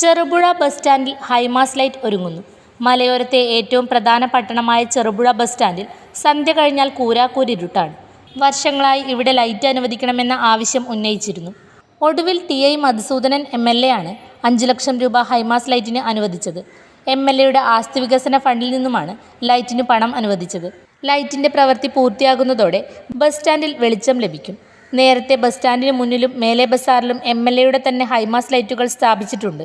Cherupuzha bus സ്റ്റാൻഡിൽ high mast light ഒരുങ്ങുന്നു. മലയോരത്തെ ഏറ്റവും പ്രധാന പട്ടണമായ ചെറുപുഴ ബസ് സ്റ്റാൻഡിൽ സന്ധ്യ കഴിഞ്ഞാൽ കൂരാക്കൂരിരുട്ടാണ് വർഷങ്ങളായി ഇവിടെ ലൈറ്റ് അനുവദിക്കണമെന്ന ആവശ്യം ഉന്നയിച്ചിരുന്നു. ഒടുവിൽ T I Madhusoodanan M L A ആണ് അഞ്ച് ലക്ഷം രൂപ ഹൈമാസ് ലൈറ്റിന് അനുവദിച്ചത്. എം എൽ എയുടെ ആസ്തി വികസന ഫണ്ടിൽ നിന്നുമാണ് ലൈറ്റിന് പണം അനുവദിച്ചത്. ലൈറ്റിന്റെ പ്രവൃത്തി പൂർത്തിയാകുന്നതോടെ ബസ് സ്റ്റാൻഡിൽ വെളിച്ചം ലഭിക്കും. നേരത്തെ ബസ് സ്റ്റാൻഡിന് മുന്നിലും മേലെ ബസാറിലും എം എൽ എയുടെ തന്നെ ഹൈമാസ് ലൈറ്റുകൾ സ്ഥാപിച്ചിട്ടുണ്ട്.